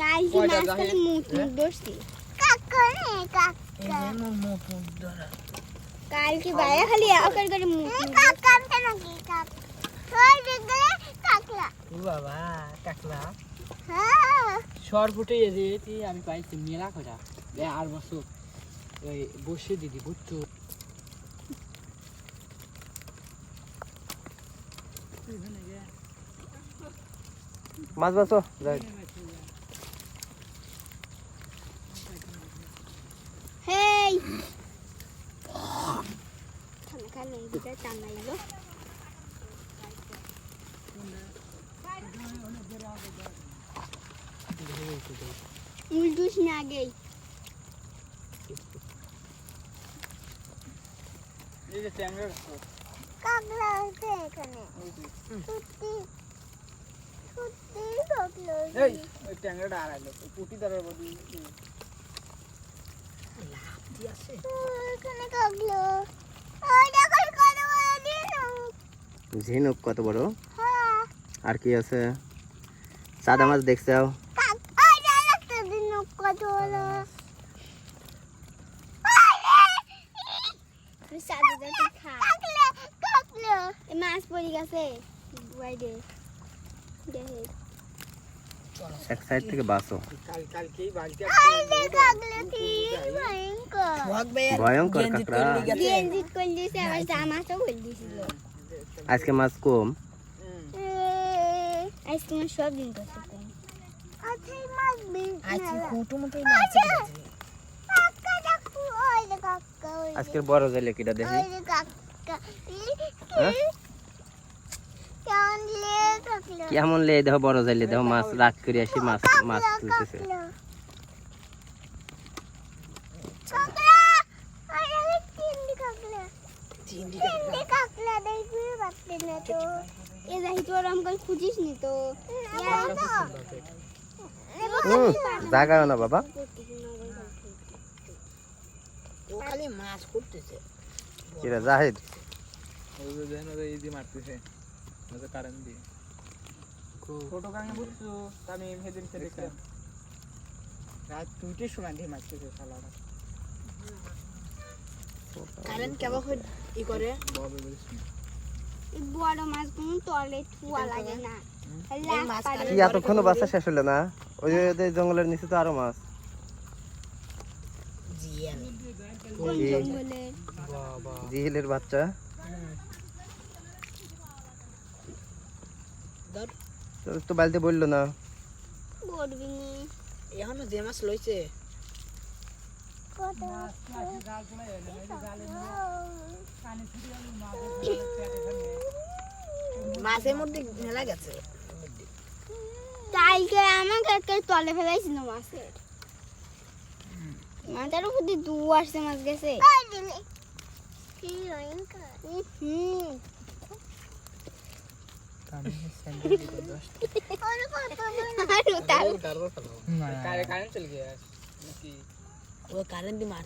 কালকে কয়টা মাছ খালি দেখেন? মুখ মুখ? ধরছি কাকা রে এই কাকা যে মোর মুখ মুখ ধরা কালকে বাইরে খালি আকার করে মুখ মুখ কাকা কেন কি দেখলে কাকলা বাবা, কাকলা শর ফুটে আমি পাইছি মেলা করা আর বছর ওই বসে দিদি বুঝছ মাছ বাছো যাই। উল্টুস না আগে এই যে ট্যাংরা কাকলা আছে এখানে। এই ওই ট্যাংরাটা আড়াইলো পুটি ধরার বদলে ঝিনুক কত বড় হ্যাঁ আর কি আছে সাদা মাছ দেখছ মাছ পড়ে গেছে বাইরে দেখে এক সাইড থেকে বাসো কাল কালকেই বালতি কাকলা কি ভয়ঙ্কর। কাঁকড়া। আজকে মাছ কম। আইসক্রিম সব দিন কম। মাছ বিন আজকে মাছ ওই আজকের বড় জালে কিটা দেখি? কেমন লে দেখো বড় জালে দেখো মাছ রাত করে আসি মাছ মাছ তুলতেছে। জাগাও না বাবা। ও খালি মাছ করতেছে জাহিদ। যে মারতেছে। কারেন্ট দিয়ে। ছোট কানে বুঝছ আমি সেদিন দেখলাম রাত দুইটার সময় দিয়ে মারতেছে শালারা। কারেন্ট কেমন করে ই করে? বাবা বলিস না। এই বড় মাছ কোন তলে থুয়া লাগে না কি এতক্ষণ বাচ্চা শেষ হলো না? ওই জঙ্গলের নিচে তো আরও মাছ। জিহিলের বাচ্চা। ধর। তো বালতি বলল না। বলবি নি। এখনও যে মাছ লইছে। মাছের মধ্যে মেলা গেছে। কালকে আমাকে একটা তলে ফেলাইছিল মাছের? মাথার উপর দিয়ে দু আসছে মাছ গেছে। হুম। আর উতাল কারেন্ট চলে গিয়ে নাকি ও কারেন্ট দিয়ে মার